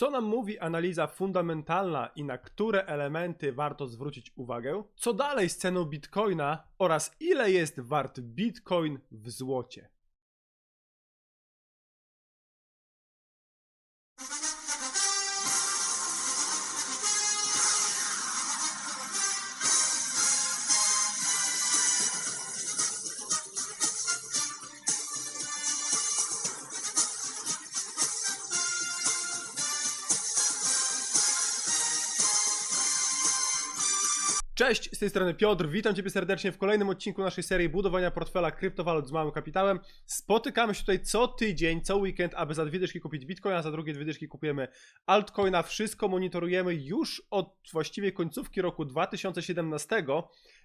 Co nam mówi analiza fundamentalna i na które elementy warto zwrócić uwagę? Co dalej z ceną bitcoina oraz ile jest wart bitcoin w złocie? Z tej strony Piotr, witam Ciebie serdecznie w kolejnym odcinku naszej serii budowania portfela kryptowalut z małym kapitałem. Spotykamy się tutaj co tydzień, co weekend, aby za dwie dyszki kupić bitcoina, za drugie dwie kupujemy altcoina. Wszystko monitorujemy już od właściwie końcówki roku 2017,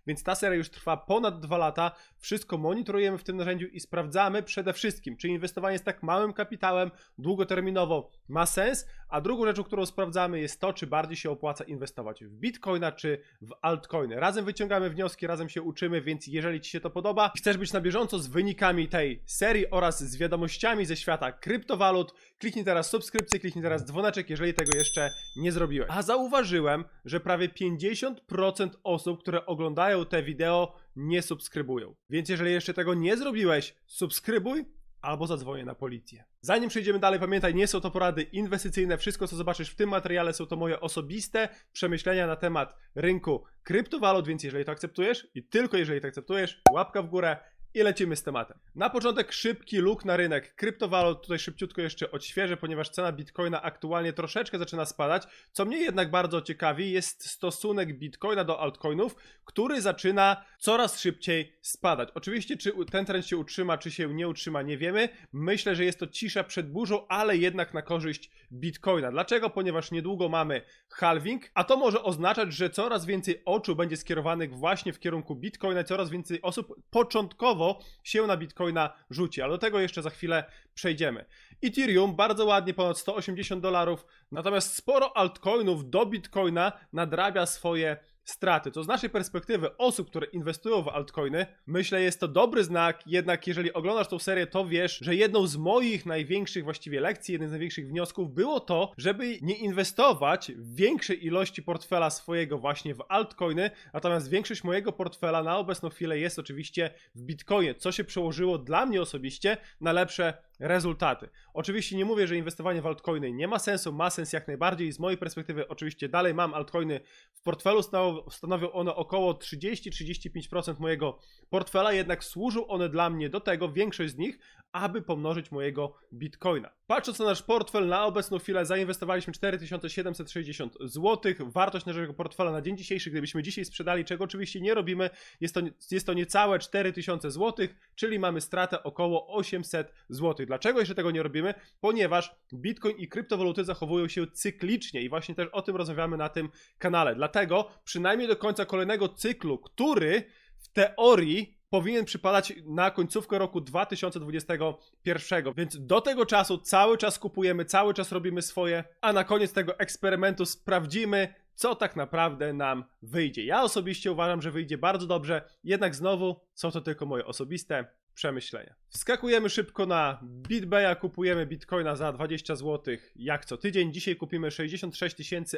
więc ta seria już trwa ponad dwa lata. Wszystko monitorujemy w tym narzędziu i sprawdzamy przede wszystkim, czy inwestowanie z tak małym kapitałem długoterminowo ma sens, a drugą rzeczą, którą sprawdzamy jest to, czy bardziej się opłaca inwestować w bitcoina czy w altcoiny. Razem wyciągamy wnioski, razem się uczymy, więc jeżeli Ci się to podoba, chcesz być na bieżąco z wynikami tej serii oraz z wiadomościami ze świata kryptowalut, kliknij teraz subskrypcję, kliknij teraz dzwoneczek, jeżeli tego jeszcze nie zrobiłeś. A zauważyłem, że prawie 50% osób, które oglądają te wideo, nie subskrybują. Więc jeżeli jeszcze tego nie zrobiłeś, subskrybuj albo zadzwonię na policję. Zanim przejdziemy dalej, pamiętaj, nie są to porady inwestycyjne. Wszystko, co zobaczysz w tym materiale, są to moje osobiste przemyślenia na temat rynku kryptowalut, więc jeżeli to akceptujesz i tylko jeżeli to akceptujesz, łapka w górę i lecimy z tematem. Na początek szybki look na rynek kryptowalut. Tutaj szybciutko jeszcze odświeżę, ponieważ cena bitcoina aktualnie troszeczkę zaczyna spadać. Co mnie jednak bardzo ciekawi, jest stosunek bitcoina do altcoinów, który zaczyna coraz szybciej spadać. Oczywiście, czy ten trend się utrzyma, czy się nie utrzyma, nie wiemy. Myślę, że jest to cisza przed burzą, ale jednak na korzyść bitcoina. Dlaczego? Ponieważ niedługo mamy halving, a to może oznaczać, że coraz więcej oczu będzie skierowanych właśnie w kierunku bitcoina, coraz więcej osób początkowo się na Bitcoina rzuci, ale do tego jeszcze za chwilę przejdziemy. Ethereum bardzo ładnie, ponad 180 dolarów, natomiast sporo altcoinów do Bitcoina nadrabia swoje straty. To z naszej perspektywy osób, które inwestują w altcoiny, myślę jest to dobry znak, jednak jeżeli oglądasz tą serię, to wiesz, że jedną z moich największych właściwie lekcji, jednym z największych wniosków było to, żeby nie inwestować większej ilości portfela swojego właśnie w altcoiny, natomiast większość mojego portfela na obecną chwilę jest oczywiście w bitcoinie, co się przełożyło dla mnie osobiście na lepsze rezultaty. Oczywiście nie mówię, że inwestowanie w altcoiny nie ma sensu, ma sens jak najbardziej. Z mojej perspektywy oczywiście dalej mam altcoiny w portfelu, stanowią one około 30-35% mojego portfela, jednak służą one dla mnie do tego, większość z nich, aby pomnożyć mojego bitcoina. Patrząc na nasz portfel, na obecną chwilę zainwestowaliśmy 4760 zł. Wartość naszego portfela na dzień dzisiejszy, gdybyśmy dzisiaj sprzedali, czego oczywiście nie robimy, jest to, jest to niecałe 4000 zł, czyli mamy stratę około 800 zł. Dlaczego jeszcze tego nie robimy? Ponieważ bitcoin i kryptowaluty zachowują się cyklicznie i właśnie też o tym rozmawiamy na tym kanale. Dlatego przynajmniej do końca kolejnego cyklu, który w teorii powinien przypadać na końcówkę roku 2021. Więc do tego czasu cały czas kupujemy, cały czas robimy swoje, a na koniec tego eksperymentu sprawdzimy, co tak naprawdę nam wyjdzie. Ja osobiście uważam, że wyjdzie bardzo dobrze, jednak znowu są to tylko moje osobiste przemyślenia. Wskakujemy szybko na BitBaya, kupujemy Bitcoina za 20 zł jak co tydzień. Dzisiaj kupimy 66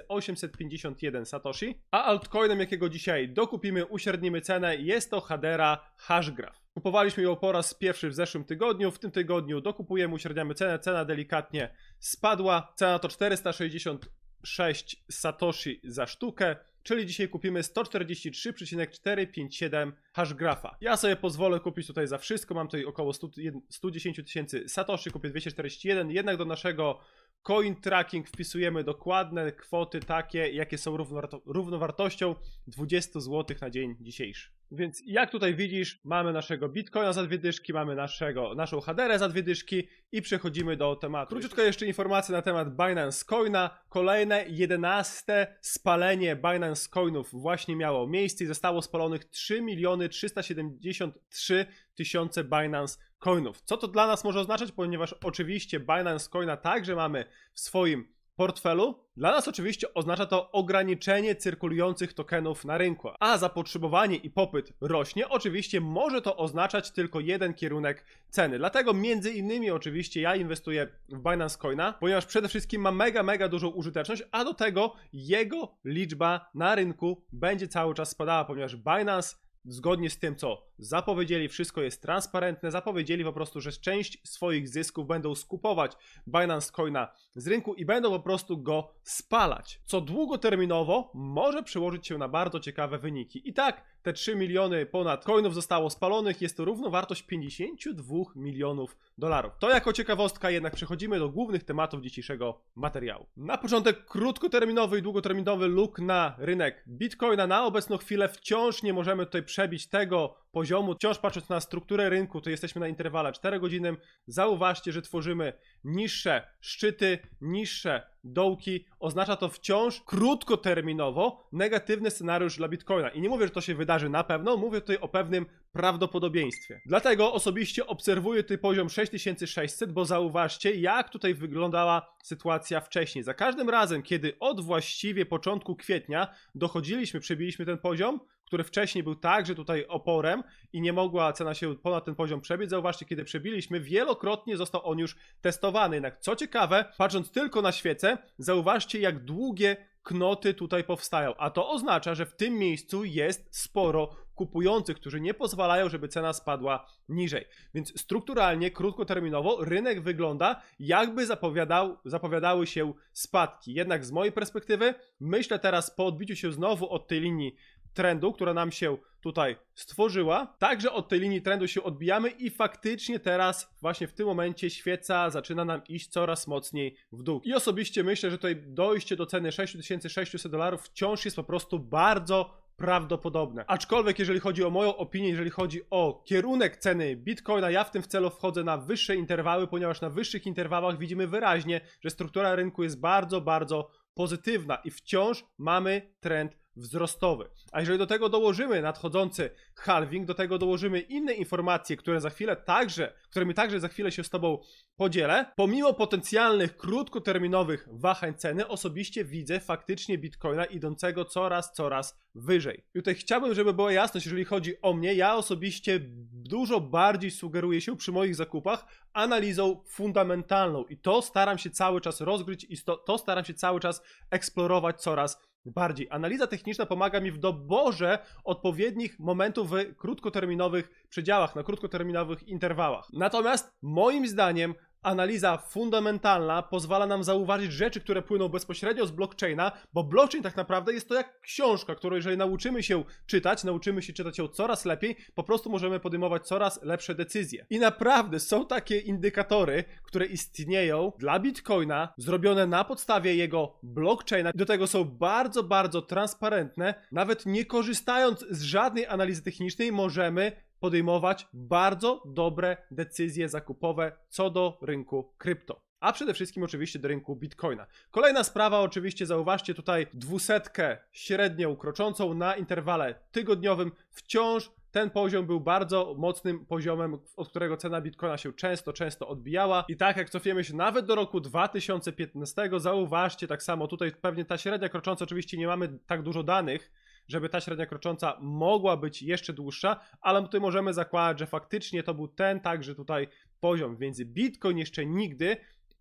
851 Satoshi, a altcoinem jakiego dzisiaj dokupimy, uśrednimy cenę, jest to Hadera Hashgraph. Kupowaliśmy ją po raz pierwszy w zeszłym tygodniu, w tym tygodniu dokupujemy, uśredniamy cenę, cena delikatnie spadła, cena to 466 Satoshi za sztukę czyli dzisiaj kupimy 143,457 hashgrafa. Ja sobie pozwolę kupić tutaj za wszystko, mam tutaj około 100, 110 tysięcy satoshi, kupię 241, jednak do naszego coin tracking wpisujemy dokładne kwoty takie, jakie są równowartością 20 zł na dzień dzisiejszy. Więc jak tutaj widzisz, mamy naszego Bitcoina za dwie dyszki, mamy naszego, naszą Haderę za dwie dyszki i przechodzimy do tematu. Króciutko jeszcze informacje na temat Binance Coina. Kolejne 11 spalenie Binance Coinów właśnie miało miejsce i zostało spalonych 3 miliony 373 tysiące Binance Coinów. Co to dla nas może oznaczać? Ponieważ oczywiście Binance Coina także mamy w swoim portfelu? Dla nas oczywiście oznacza to ograniczenie cyrkulujących tokenów na rynku, a zapotrzebowanie i popyt rośnie. Oczywiście może to oznaczać tylko jeden kierunek ceny. Dlatego między innymi oczywiście ja inwestuję w Binance Coina, ponieważ przede wszystkim ma mega, mega dużą użyteczność, a do tego jego liczba na rynku będzie cały czas spadała, ponieważ Binance zgodnie z tym, co zapowiedzieli, wszystko jest transparentne. Zapowiedzieli po prostu, że część swoich zysków będą skupować Binance Coina z rynku i będą po prostu go spalać. Co długoterminowo może przełożyć się na bardzo ciekawe wyniki. I tak, te 3 miliony ponad coinów zostało spalonych, jest to równowartość 52 milionów dolarów. To jako ciekawostka, jednak przechodzimy do głównych tematów dzisiejszego materiału. Na początek krótkoterminowy i długoterminowy look na rynek Bitcoina. Na obecną chwilę wciąż nie możemy tutaj przebić tego poziomu. Wciąż patrząc na strukturę rynku, to jesteśmy na interwale 4 godziny. Zauważcie, że tworzymy niższe szczyty, niższe dołki. Oznacza to wciąż krótkoterminowo negatywny scenariusz dla Bitcoina. I nie mówię, że to się wydarzy na pewno, mówię tutaj o pewnym prawdopodobieństwie. Dlatego osobiście obserwuję tutaj poziom 6600, bo zauważcie, jak tutaj wyglądała sytuacja wcześniej. Za każdym razem, kiedy od właściwie początku kwietnia dochodziliśmy, przebiliśmy ten poziom, który wcześniej był także tutaj oporem i nie mogła cena się ponad ten poziom przebić. Zauważcie, kiedy przebiliśmy, wielokrotnie został on już testowany. Jednak co ciekawe, patrząc tylko na świecę, zauważcie, jak długie knoty tutaj powstają. A to oznacza, że w tym miejscu jest sporo kupujących, którzy nie pozwalają, żeby cena spadła niżej. Więc strukturalnie, krótkoterminowo rynek wygląda, jakby zapowiadał, zapowiadały się spadki. Jednak z mojej perspektywy, myślę teraz po odbiciu się znowu od tej linii trendu, która nam się tutaj stworzyła. Także od tej linii trendu się odbijamy i faktycznie teraz, właśnie w tym momencie, świeca zaczyna nam iść coraz mocniej w dół. I osobiście myślę, że tutaj dojście do ceny 6600 dolarów wciąż jest po prostu bardzo prawdopodobne. Aczkolwiek, jeżeli chodzi o moją opinię, jeżeli chodzi o kierunek ceny Bitcoina, ja w tym celu wchodzę na wyższe interwały, ponieważ na wyższych interwałach widzimy wyraźnie, że struktura rynku jest bardzo, bardzo pozytywna i wciąż mamy trend wzrostowy. A jeżeli do tego dołożymy nadchodzący halving, do tego dołożymy inne informacje, które za chwilę także, którymi także za chwilę się z Tobą podzielę, pomimo potencjalnych krótkoterminowych wahań ceny, osobiście widzę faktycznie Bitcoina idącego coraz, coraz wyżej. I tutaj chciałbym, żeby była jasność, jeżeli chodzi o mnie, ja osobiście dużo bardziej sugeruję się przy moich zakupach analizą fundamentalną i to staram się cały czas rozgryć i to, staram się cały czas eksplorować coraz bardziej. Analiza techniczna pomaga mi w doborze odpowiednich momentów w krótkoterminowych przedziałach, na krótkoterminowych interwałach. Natomiast moim zdaniem analiza fundamentalna pozwala nam zauważyć rzeczy, które płyną bezpośrednio z blockchaina, bo blockchain tak naprawdę jest to jak książka, którą jeżeli nauczymy się czytać, nauczymy się czytać ją coraz lepiej, po prostu możemy podejmować coraz lepsze decyzje. I naprawdę są takie indykatory, które istnieją dla Bitcoina, zrobione na podstawie jego blockchaina do tego są bardzo, bardzo transparentne. Nawet nie korzystając z żadnej analizy technicznej możemy podejmować bardzo dobre decyzje zakupowe co do rynku krypto. A przede wszystkim oczywiście do rynku Bitcoina. Kolejna sprawa, oczywiście zauważcie tutaj dwusetkę średnią kroczącą na interwale tygodniowym. Wciąż ten poziom był bardzo mocnym poziomem, od którego cena Bitcoina się często, często odbijała. I tak jak cofiemy się nawet do roku 2015, zauważcie tak samo tutaj pewnie ta średnia krocząca, oczywiście nie mamy tak dużo danych, żeby ta średnia krocząca mogła być jeszcze dłuższa, ale tutaj możemy zakładać, że faktycznie to był ten także tutaj poziom, więc Bitcoin jeszcze nigdy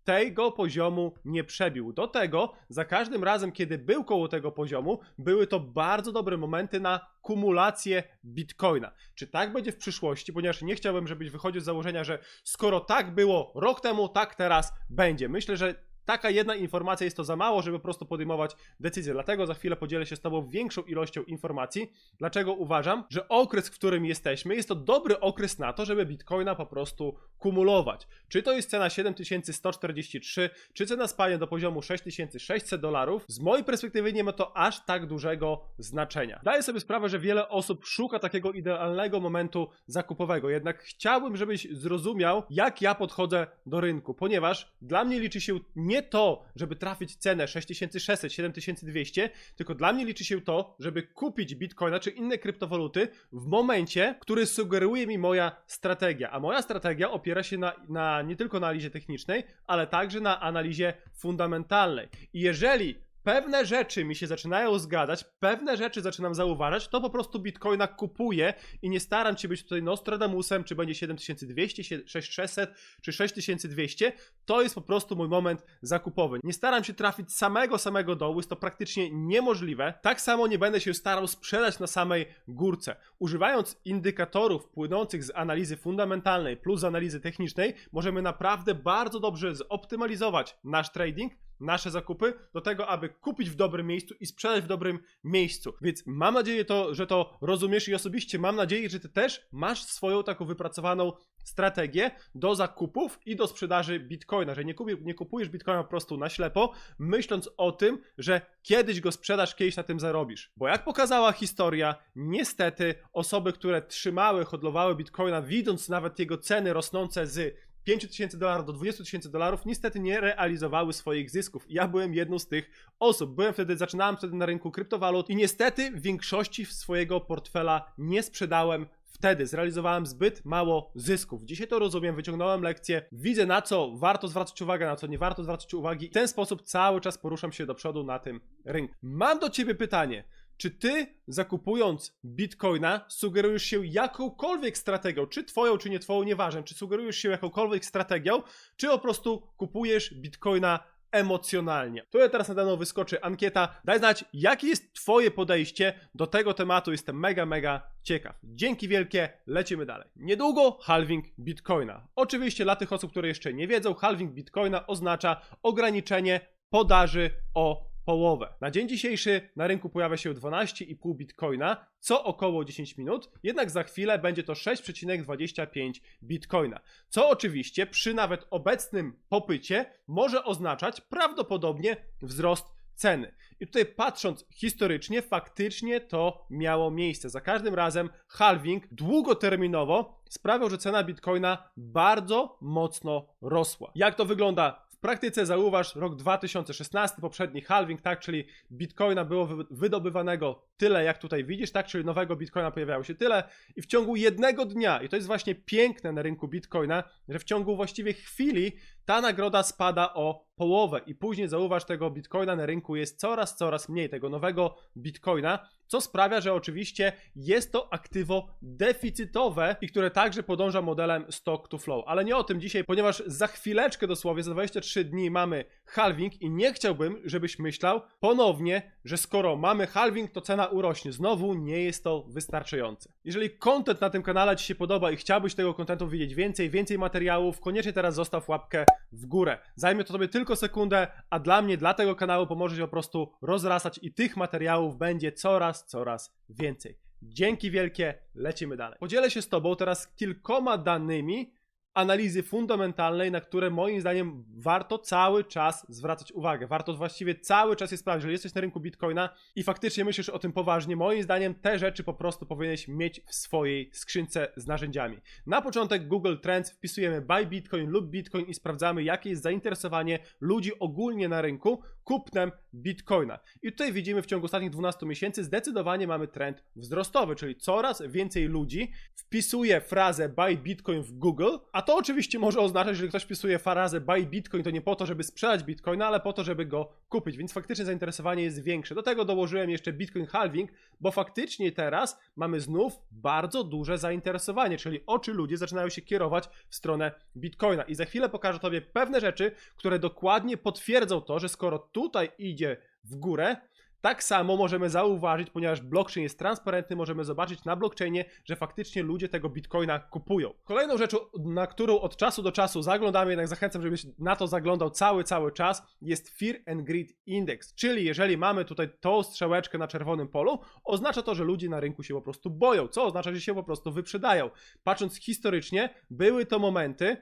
tego poziomu nie przebił. Do tego za każdym razem, kiedy był koło tego poziomu, były to bardzo dobre momenty na kumulację bitcoina. Czy tak będzie w przyszłości? Ponieważ nie chciałbym, żebyś wychodził z założenia, że skoro tak było rok temu, tak teraz będzie. Myślę, że Taka jedna informacja jest to za mało, żeby po prostu podejmować decyzje. Dlatego za chwilę podzielę się z Tobą większą ilością informacji. Dlaczego uważam, że okres, w którym jesteśmy, jest to dobry okres na to, żeby bitcoina po prostu kumulować. Czy to jest cena 7143, czy cena spadnie do poziomu 6600 dolarów, z mojej perspektywy nie ma to aż tak dużego znaczenia. Daję sobie sprawę, że wiele osób szuka takiego idealnego momentu zakupowego, jednak chciałbym, żebyś zrozumiał, jak ja podchodzę do rynku, ponieważ dla mnie liczy się nie nie to, żeby trafić cenę 6600, 7200, tylko dla mnie liczy się to, żeby kupić bitcoina czy inne kryptowaluty w momencie, który sugeruje mi moja strategia. A moja strategia opiera się na, na nie tylko na analizie technicznej, ale także na analizie fundamentalnej. I jeżeli pewne rzeczy mi się zaczynają zgadzać, pewne rzeczy zaczynam zauważać, to po prostu Bitcoina kupuję i nie staram się być tutaj Nostradamusem, czy będzie 7200, 6600 czy 6200. To jest po prostu mój moment zakupowy. Nie staram się trafić samego, samego dołu, jest to praktycznie niemożliwe. Tak samo nie będę się starał sprzedać na samej górce. Używając indykatorów płynących z analizy fundamentalnej plus analizy technicznej, możemy naprawdę bardzo dobrze zoptymalizować nasz trading nasze zakupy do tego, aby kupić w dobrym miejscu i sprzedać w dobrym miejscu. Więc mam nadzieję, to, że to rozumiesz i osobiście mam nadzieję, że ty też masz swoją taką wypracowaną strategię do zakupów i do sprzedaży bitcoina, że nie, kupi, nie kupujesz bitcoina po prostu na ślepo, myśląc o tym, że kiedyś go sprzedasz, kiedyś na tym zarobisz. Bo jak pokazała historia, niestety osoby, które trzymały, hodlowały bitcoina, widząc nawet jego ceny rosnące z 5 tysięcy dolarów do 20 tysięcy dolarów niestety nie realizowały swoich zysków. Ja byłem jedną z tych osób. Byłem wtedy, zaczynałem wtedy na rynku kryptowalut i niestety w większości swojego portfela nie sprzedałem wtedy zrealizowałem zbyt mało zysków. Dzisiaj to rozumiem, wyciągnąłem lekcję, widzę na co warto zwracać uwagę, na co nie warto zwracać uwagi. W ten sposób cały czas poruszam się do przodu na tym rynku. Mam do ciebie pytanie. Czy ty zakupując bitcoina sugerujesz się jakąkolwiek strategią, czy twoją, czy nie twoją, nieważne, czy sugerujesz się jakąkolwiek strategią, czy po prostu kupujesz bitcoina emocjonalnie. Tutaj teraz na daną wyskoczy ankieta. Daj znać, jakie jest Twoje podejście do tego tematu. Jestem mega, mega ciekaw. Dzięki wielkie, lecimy dalej. Niedługo halving Bitcoina. Oczywiście dla tych osób, które jeszcze nie wiedzą, halving Bitcoina oznacza ograniczenie podaży o połowę. Na dzień dzisiejszy na rynku pojawia się 12,5 bitcoina co około 10 minut, jednak za chwilę będzie to 6,25 bitcoina. Co oczywiście przy nawet obecnym popycie może oznaczać prawdopodobnie wzrost ceny. I tutaj patrząc historycznie, faktycznie to miało miejsce. Za każdym razem halving długoterminowo sprawiał, że cena bitcoina bardzo mocno rosła. Jak to wygląda w praktyce zauważ rok 2016, poprzedni halving, tak, czyli bitcoina było wydobywanego tyle, jak tutaj widzisz, tak, czyli nowego bitcoina pojawiało się tyle i w ciągu jednego dnia, i to jest właśnie piękne na rynku bitcoina, że w ciągu właściwie chwili ta nagroda spada o połowę i później zauważ tego bitcoina na rynku jest coraz, coraz mniej, tego nowego bitcoina, co sprawia, że oczywiście jest to aktywo deficytowe i które także podąża modelem stock to flow. Ale nie o tym dzisiaj, ponieważ za chwileczkę dosłownie, za 23 dni mamy halving i nie chciałbym, żebyś myślał ponownie, że skoro mamy halving, to cena urośnie. Znowu nie jest to wystarczające. Jeżeli content na tym kanale Ci się podoba i chciałbyś tego kontentu widzieć więcej, więcej materiałów, koniecznie teraz zostaw łapkę w górę. Zajmie to Tobie tylko sekundę, a dla mnie, dla tego kanału pomoże Ci po prostu rozrasać i tych materiałów będzie coraz, coraz więcej. Dzięki wielkie, lecimy dalej. Podzielę się z Tobą teraz kilkoma danymi, analizy fundamentalnej, na które moim zdaniem warto cały czas zwracać uwagę. Warto właściwie cały czas je sprawdzić. Jeżeli jesteś na rynku Bitcoina i faktycznie myślisz o tym poważnie, moim zdaniem te rzeczy po prostu powinieneś mieć w swojej skrzynce z narzędziami. Na początek Google Trends wpisujemy buy Bitcoin lub Bitcoin i sprawdzamy, jakie jest zainteresowanie ludzi ogólnie na rynku kupnem Bitcoina. I tutaj widzimy w ciągu ostatnich 12 miesięcy zdecydowanie mamy trend wzrostowy, czyli coraz więcej ludzi wpisuje frazę buy Bitcoin w Google, a to oczywiście może oznaczać, że ktoś wpisuje frazę buy Bitcoin, to nie po to, żeby sprzedać Bitcoina, ale po to, żeby go kupić, więc faktycznie zainteresowanie jest większe. Do tego dołożyłem jeszcze Bitcoin halving, bo faktycznie teraz mamy znów bardzo duże zainteresowanie, czyli oczy ludzi zaczynają się kierować w stronę Bitcoina. I za chwilę pokażę Tobie pewne rzeczy, które dokładnie potwierdzą to, że skoro tutaj idzie w górę, tak samo możemy zauważyć, ponieważ blockchain jest transparentny, możemy zobaczyć na blockchainie, że faktycznie ludzie tego bitcoina kupują. Kolejną rzeczą, na którą od czasu do czasu zaglądamy, jednak zachęcam, żebyś na to zaglądał cały, cały czas, jest Fear and Greed Index. Czyli jeżeli mamy tutaj tą strzałeczkę na czerwonym polu, oznacza to, że ludzie na rynku się po prostu boją, co oznacza, że się po prostu wyprzedają. Patrząc historycznie, były to momenty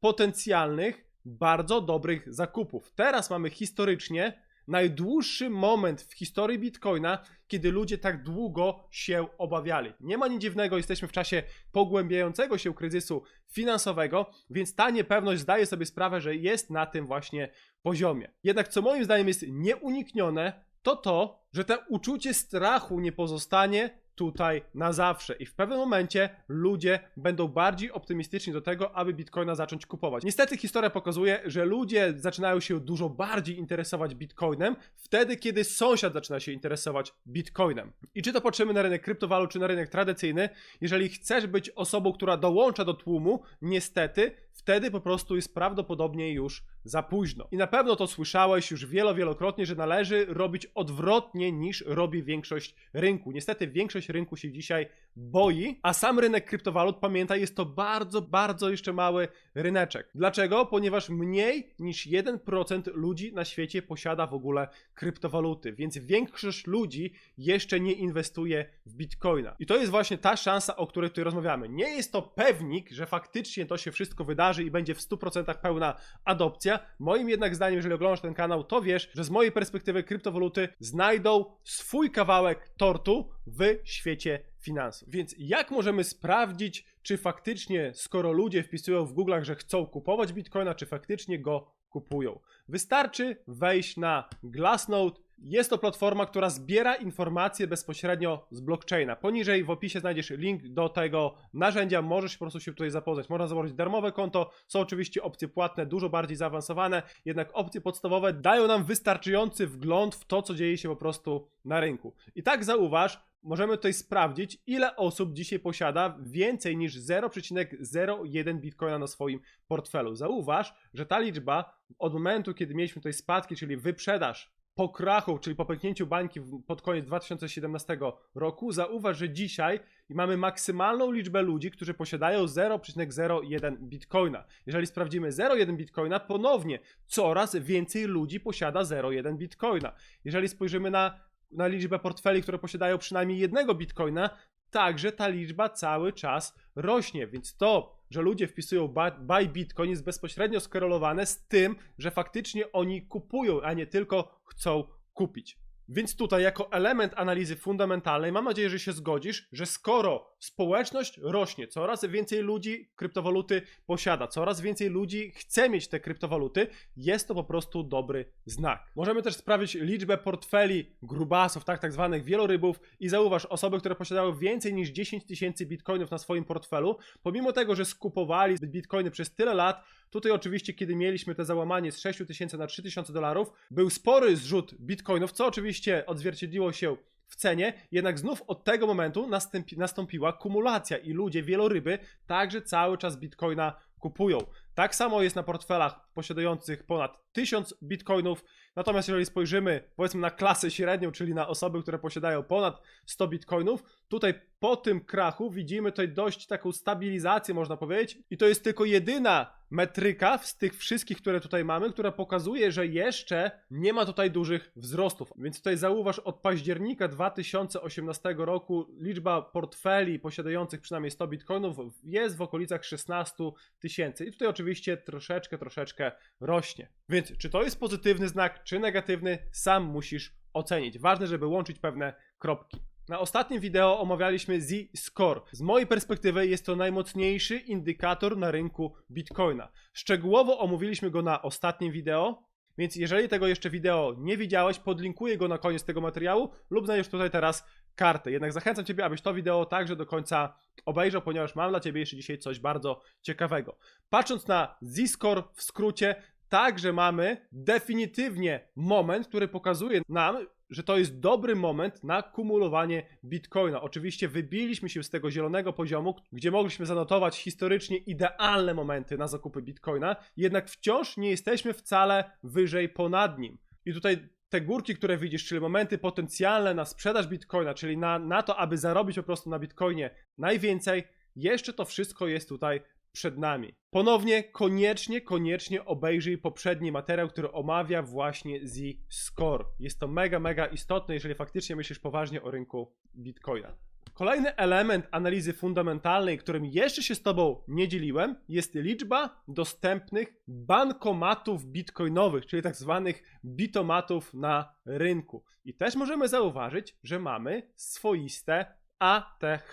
potencjalnych, bardzo dobrych zakupów. Teraz mamy historycznie najdłuższy moment w historii Bitcoina, kiedy ludzie tak długo się obawiali. Nie ma nic dziwnego, jesteśmy w czasie pogłębiającego się kryzysu finansowego, więc ta niepewność zdaje sobie sprawę, że jest na tym właśnie poziomie. Jednak co moim zdaniem jest nieuniknione, to to, że to uczucie strachu nie pozostanie tutaj na zawsze. I w pewnym momencie ludzie będą bardziej optymistyczni do tego, aby bitcoina zacząć kupować. Niestety historia pokazuje, że ludzie zaczynają się dużo bardziej interesować bitcoinem wtedy, kiedy sąsiad zaczyna się interesować bitcoinem. I czy to patrzymy na rynek kryptowalut, czy na rynek tradycyjny, jeżeli chcesz być osobą, która dołącza do tłumu, niestety wtedy po prostu jest prawdopodobnie już za późno. I na pewno to słyszałeś już wielo, wielokrotnie, że należy robić odwrotnie niż robi większość rynku. Niestety większość rynku się dzisiaj boi, a sam rynek kryptowalut, pamiętaj, jest to bardzo, bardzo jeszcze mały ryneczek. Dlaczego? Ponieważ mniej niż 1% ludzi na świecie posiada w ogóle kryptowaluty, więc większość ludzi jeszcze nie inwestuje w bitcoina. I to jest właśnie ta szansa, o której tutaj rozmawiamy. Nie jest to pewnik, że faktycznie to się wszystko wydarzy i będzie w 100% pełna adopcja. Moim jednak zdaniem, jeżeli oglądasz ten kanał, to wiesz, że z mojej perspektywy kryptowaluty znajdą swój kawałek tortu w świecie finansów. Więc jak możemy sprawdzić, czy faktycznie, skoro ludzie wpisują w Google'ach, że chcą kupować bitcoina, czy faktycznie go kupują? Wystarczy wejść na Glassnode. Jest to platforma, która zbiera informacje bezpośrednio z blockchaina. Poniżej w opisie znajdziesz link do tego narzędzia, możesz po prostu się tutaj zapoznać. Można założyć darmowe konto, są oczywiście opcje płatne, dużo bardziej zaawansowane, jednak opcje podstawowe dają nam wystarczający wgląd w to, co dzieje się po prostu na rynku. I tak zauważ, możemy tutaj sprawdzić, ile osób dzisiaj posiada więcej niż 0,01 bitcoina na swoim portfelu. Zauważ, że ta liczba od momentu, kiedy mieliśmy tutaj spadki, czyli wyprzedaż po krachu, czyli po pęknięciu bańki pod koniec 2017 roku, zauważ, że dzisiaj mamy maksymalną liczbę ludzi, którzy posiadają 0,01 bitcoina. Jeżeli sprawdzimy 0,1 bitcoina, ponownie coraz więcej ludzi posiada 0,1 bitcoina. Jeżeli spojrzymy na na liczbę portfeli, które posiadają przynajmniej jednego bitcoina, także ta liczba cały czas rośnie. Więc to, że ludzie wpisują buy bitcoin jest bezpośrednio skorelowane z tym, że faktycznie oni kupują, a nie tylko chcą kupić. Więc tutaj, jako element analizy fundamentalnej, mam nadzieję, że się zgodzisz, że skoro społeczność rośnie, coraz więcej ludzi kryptowaluty posiada, coraz więcej ludzi chce mieć te kryptowaluty, jest to po prostu dobry znak. Możemy też sprawdzić liczbę portfeli grubasów, tak, tak zwanych wielorybów. I zauważ, osoby, które posiadały więcej niż 10 tysięcy bitcoinów na swoim portfelu, pomimo tego, że skupowali bitcoiny przez tyle lat, Tutaj oczywiście, kiedy mieliśmy te załamanie z 6 tysięcy na 3000 dolarów, był spory zrzut bitcoinów, co oczywiście odzwierciedliło się w cenie, jednak znów od tego momentu nastąpi, nastąpiła kumulacja i ludzie, wieloryby, także cały czas bitcoina kupują. Tak samo jest na portfelach posiadających ponad 1000 bitcoinów. Natomiast jeżeli spojrzymy powiedzmy na klasę średnią, czyli na osoby, które posiadają ponad 100 bitcoinów, tutaj po tym krachu widzimy tutaj dość taką stabilizację, można powiedzieć. I to jest tylko jedyna metryka z tych wszystkich, które tutaj mamy, która pokazuje, że jeszcze nie ma tutaj dużych wzrostów. Więc tutaj zauważ, od października 2018 roku liczba portfeli posiadających przynajmniej 100 bitcoinów jest w okolicach 16 tysięcy. I tutaj oczywiście troszeczkę, troszeczkę rośnie. Więc czy to jest pozytywny znak, czy negatywny, sam musisz ocenić. Ważne, żeby łączyć pewne kropki. Na ostatnim wideo omawialiśmy Z-Score. Z mojej perspektywy jest to najmocniejszy indykator na rynku Bitcoina. Szczegółowo omówiliśmy go na ostatnim wideo, więc jeżeli tego jeszcze wideo nie widziałeś, podlinkuję go na koniec tego materiału lub znajdziesz tutaj teraz kartę. Jednak zachęcam Ciebie, abyś to wideo także do końca obejrzał, ponieważ mam dla Ciebie jeszcze dzisiaj coś bardzo ciekawego. Patrząc na Z-Score w skrócie, także mamy definitywnie moment, który pokazuje nam, że to jest dobry moment na kumulowanie bitcoina. Oczywiście wybiliśmy się z tego zielonego poziomu, gdzie mogliśmy zanotować historycznie idealne momenty na zakupy bitcoina, jednak wciąż nie jesteśmy wcale wyżej ponad nim. I tutaj te górki, które widzisz, czyli momenty potencjalne na sprzedaż bitcoina, czyli na, na to, aby zarobić po prostu na bitcoinie najwięcej, jeszcze to wszystko jest tutaj przed nami. Ponownie, koniecznie, koniecznie obejrzyj poprzedni materiał, który omawia właśnie Z-Score. Jest to mega, mega istotne, jeżeli faktycznie myślisz poważnie o rynku Bitcoina. Kolejny element analizy fundamentalnej, którym jeszcze się z Tobą nie dzieliłem, jest liczba dostępnych bankomatów bitcoinowych, czyli tak zwanych bitomatów na rynku. I też możemy zauważyć, że mamy swoiste ATH.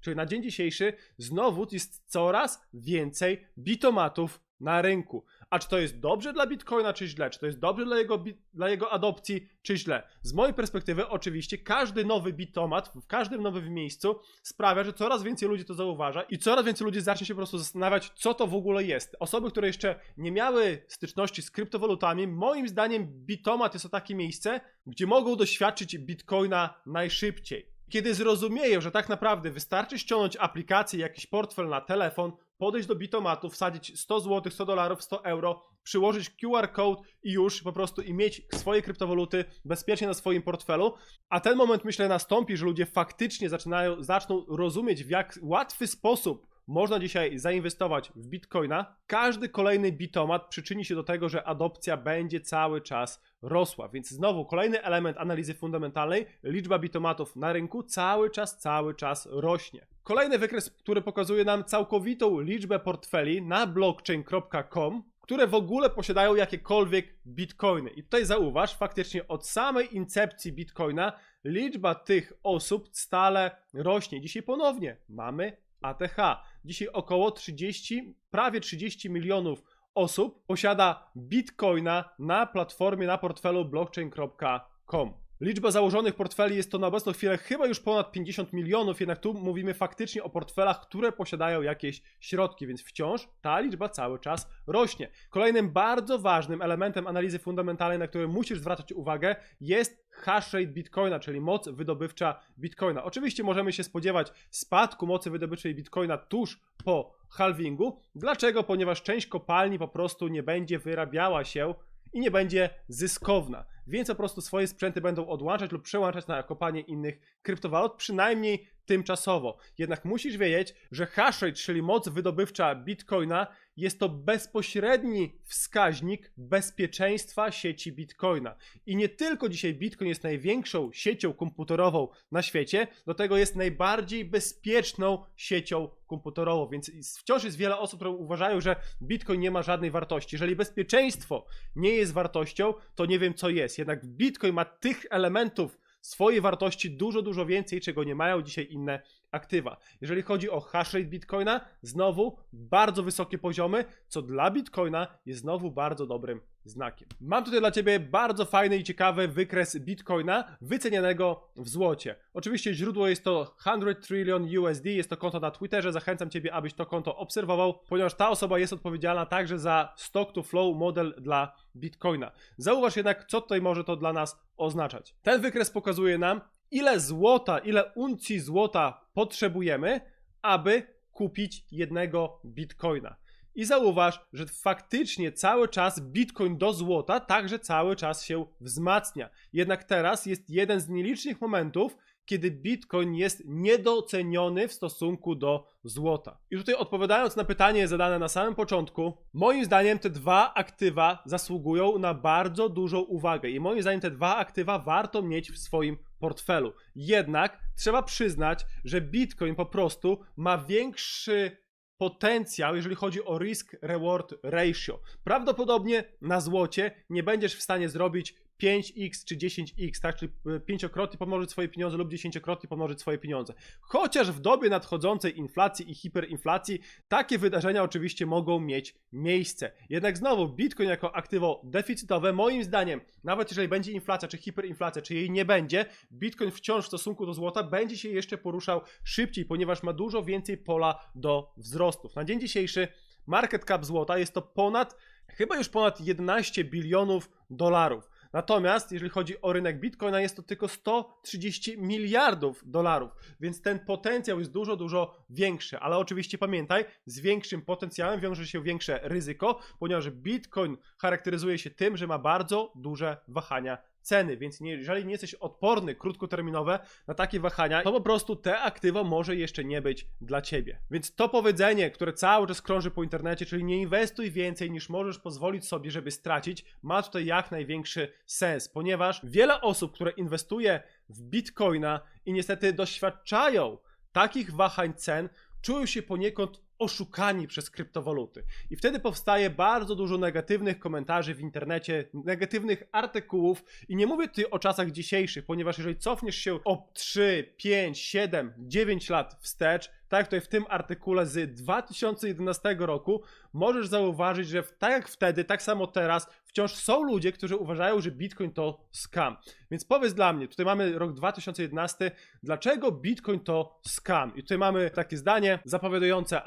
Czyli na dzień dzisiejszy znowu jest coraz więcej bitomatów na rynku. A czy to jest dobrze dla Bitcoina, czy źle? Czy to jest dobrze dla jego, dla jego adopcji, czy źle? Z mojej perspektywy, oczywiście, każdy nowy bitomat w każdym nowym miejscu sprawia, że coraz więcej ludzi to zauważa i coraz więcej ludzi zacznie się po prostu zastanawiać, co to w ogóle jest. Osoby, które jeszcze nie miały styczności z kryptowalutami, moim zdaniem bitomat jest to takie miejsce, gdzie mogą doświadczyć Bitcoina najszybciej. Kiedy zrozumieją, że tak naprawdę wystarczy ściągnąć aplikację, jakiś portfel na telefon, podejść do bitomatu, wsadzić 100 zł, 100 dolarów, 100 euro, przyłożyć QR code i już po prostu i mieć swoje kryptowaluty bezpiecznie na swoim portfelu. A ten moment myślę nastąpi, że ludzie faktycznie zaczynają, zaczną rozumieć w jak łatwy sposób można dzisiaj zainwestować w bitcoina. Każdy kolejny bitomat przyczyni się do tego, że adopcja będzie cały czas rosła. Więc znowu kolejny element analizy fundamentalnej, liczba bitomatów na rynku cały czas, cały czas rośnie. Kolejny wykres, który pokazuje nam całkowitą liczbę portfeli na blockchain.com, które w ogóle posiadają jakiekolwiek bitcoiny. I tutaj zauważ, faktycznie od samej incepcji bitcoina liczba tych osób stale rośnie. Dzisiaj ponownie mamy ATH. Dzisiaj około 30, prawie 30 milionów osób posiada bitcoina na platformie, na portfelu blockchain.com. Liczba założonych portfeli jest to na obecną chwilę chyba już ponad 50 milionów, jednak tu mówimy faktycznie o portfelach, które posiadają jakieś środki, więc wciąż ta liczba cały czas rośnie. Kolejnym bardzo ważnym elementem analizy fundamentalnej, na który musisz zwracać uwagę, jest hash rate Bitcoina, czyli moc wydobywcza Bitcoina. Oczywiście możemy się spodziewać spadku mocy wydobywczej Bitcoina tuż po halvingu. Dlaczego? Ponieważ część kopalni po prostu nie będzie wyrabiała się i nie będzie zyskowna. Więc po prostu swoje sprzęty będą odłączać lub przełączać na kopanie innych kryptowalut, przynajmniej tymczasowo. Jednak musisz wiedzieć, że hashrate, czyli moc wydobywcza Bitcoina, jest to bezpośredni wskaźnik bezpieczeństwa sieci Bitcoina. I nie tylko dzisiaj Bitcoin jest największą siecią komputerową na świecie, do tego jest najbardziej bezpieczną siecią komputerową, więc wciąż jest wiele osób, które uważają, że Bitcoin nie ma żadnej wartości. Jeżeli bezpieczeństwo nie jest wartością, to nie wiem co jest. Jednak Bitcoin ma tych elementów, swojej wartości dużo, dużo więcej, czego nie mają dzisiaj inne aktywa. Jeżeli chodzi o hashrate Bitcoina, znowu bardzo wysokie poziomy, co dla Bitcoina jest znowu bardzo dobrym znakiem. Mam tutaj dla Ciebie bardzo fajny i ciekawy wykres Bitcoina wycenianego w złocie. Oczywiście źródło jest to 100 trillion USD, jest to konto na Twitterze, zachęcam Ciebie, abyś to konto obserwował, ponieważ ta osoba jest odpowiedzialna także za stock to flow model dla Bitcoina. Zauważ jednak, co tutaj może to dla nas oznaczać. Ten wykres pokazuje nam, ile złota, ile uncji złota potrzebujemy, aby kupić jednego bitcoina. I zauważ, że faktycznie cały czas bitcoin do złota także cały czas się wzmacnia. Jednak teraz jest jeden z nielicznych momentów, kiedy bitcoin jest niedoceniony w stosunku do złota. I tutaj odpowiadając na pytanie zadane na samym początku, moim zdaniem te dwa aktywa zasługują na bardzo dużą uwagę i moim zdaniem te dwa aktywa warto mieć w swoim portfelu. Jednak trzeba przyznać, że bitcoin po prostu ma większy potencjał, jeżeli chodzi o risk-reward ratio. Prawdopodobnie na złocie nie będziesz w stanie zrobić 5x czy 10x, tak? Czyli e, pięciokrotnie pomnożyć swoje pieniądze lub dziesięciokrotnie pomnożyć swoje pieniądze. Chociaż w dobie nadchodzącej inflacji i hiperinflacji takie wydarzenia oczywiście mogą mieć miejsce. Jednak znowu Bitcoin jako aktywo deficytowe, moim zdaniem, nawet jeżeli będzie inflacja czy hiperinflacja, czy jej nie będzie, Bitcoin wciąż w stosunku do złota będzie się jeszcze poruszał szybciej, ponieważ ma dużo więcej pola do wzrostów. Na dzień dzisiejszy market cap złota jest to ponad, chyba już ponad 11 bilionów dolarów. Natomiast jeżeli chodzi o rynek Bitcoina, jest to tylko 130 miliardów dolarów, więc ten potencjał jest dużo, dużo większy. Ale oczywiście pamiętaj, z większym potencjałem wiąże się większe ryzyko, ponieważ Bitcoin charakteryzuje się tym, że ma bardzo duże wahania ceny, więc nie, jeżeli nie jesteś odporny krótkoterminowe na takie wahania, to po prostu te aktywo może jeszcze nie być dla ciebie. Więc to powiedzenie, które cały czas krąży po internecie, czyli nie inwestuj więcej niż możesz pozwolić sobie, żeby stracić, ma tutaj jak największy sens, ponieważ wiele osób, które inwestuje w bitcoina i niestety doświadczają takich wahań cen, czują się poniekąd oszukani przez kryptowaluty. I wtedy powstaje bardzo dużo negatywnych komentarzy w internecie, negatywnych artykułów. I nie mówię tutaj o czasach dzisiejszych, ponieważ jeżeli cofniesz się o 3, 5, 7, 9 lat wstecz, tak jak tutaj w tym artykule z 2011 roku, możesz zauważyć, że tak jak wtedy, tak samo teraz, wciąż są ludzie, którzy uważają, że Bitcoin to scam. Więc powiedz dla mnie, tutaj mamy rok 2011, dlaczego Bitcoin to scam? I tutaj mamy takie zdanie zapowiadające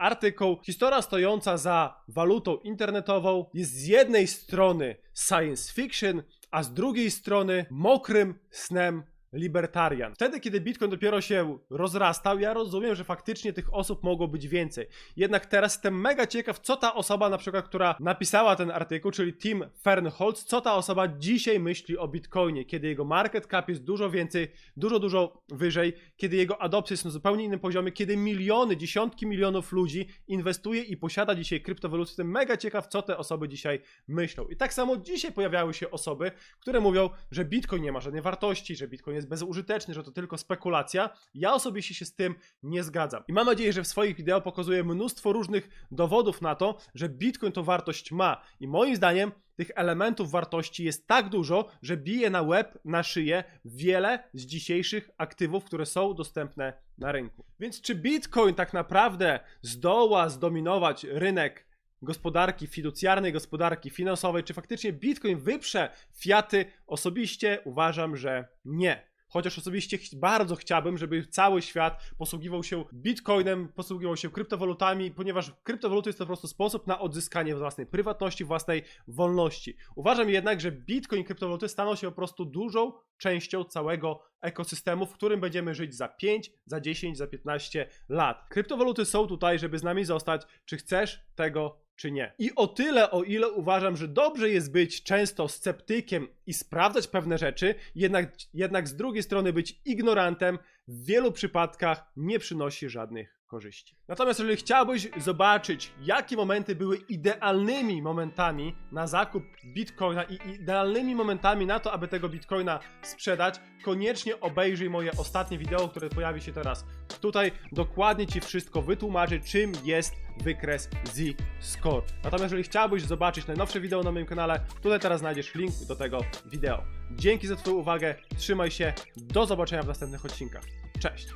Historia stojąca za walutą internetową jest z jednej strony science fiction, a z drugiej strony mokrym snem libertarian. Wtedy, kiedy Bitcoin dopiero się rozrastał, ja rozumiem, że faktycznie tych osób mogło być więcej. Jednak teraz jestem mega ciekaw, co ta osoba, na przykład, która napisała ten artykuł, czyli Tim Fernholz, co ta osoba dzisiaj myśli o Bitcoinie, kiedy jego market cap jest dużo więcej, dużo, dużo wyżej, kiedy jego adopcja jest na zupełnie innym poziomie, kiedy miliony, dziesiątki milionów ludzi inwestuje i posiada dzisiaj kryptowaluty. Jestem mega ciekaw, co te osoby dzisiaj myślą. I tak samo dzisiaj pojawiały się osoby, które mówią, że Bitcoin nie ma żadnej wartości, że Bitcoin jest bezużyteczny, że to tylko spekulacja. Ja osobiście się z tym nie zgadzam. I mam nadzieję, że w swoich wideo pokazuję mnóstwo różnych dowodów na to, że Bitcoin to wartość ma. I moim zdaniem tych elementów wartości jest tak dużo, że bije na łeb, na szyję wiele z dzisiejszych aktywów, które są dostępne na rynku. Więc czy Bitcoin tak naprawdę zdoła zdominować rynek gospodarki fiducjarnej, gospodarki finansowej, czy faktycznie Bitcoin wyprze fiaty? Osobiście uważam, że nie. Chociaż osobiście bardzo chciałbym, żeby cały świat posługiwał się bitcoinem, posługiwał się kryptowalutami, ponieważ kryptowaluty jest to po prostu sposób na odzyskanie własnej prywatności, własnej wolności. Uważam jednak, że bitcoin i kryptowaluty staną się po prostu dużą częścią całego ekosystemu, w którym będziemy żyć za 5, za 10, za 15 lat. Kryptowaluty są tutaj, żeby z nami zostać, czy chcesz tego czy nie. I o tyle, o ile uważam, że dobrze jest być często sceptykiem i sprawdzać pewne rzeczy, jednak, jednak z drugiej strony być ignorantem w wielu przypadkach nie przynosi żadnych korzyści. Natomiast jeżeli chciałbyś zobaczyć, jakie momenty były idealnymi momentami na zakup bitcoina i idealnymi momentami na to, aby tego bitcoina sprzedać, koniecznie obejrzyj moje ostatnie wideo, które pojawi się teraz tutaj. Dokładnie Ci wszystko wytłumaczę, czym jest wykres Z-Score. Natomiast jeżeli chciałbyś zobaczyć najnowsze wideo na moim kanale, tutaj teraz znajdziesz link do tego wideo. Dzięki za Twoją uwagę, trzymaj się, do zobaczenia w następnych odcinkach. Cześć!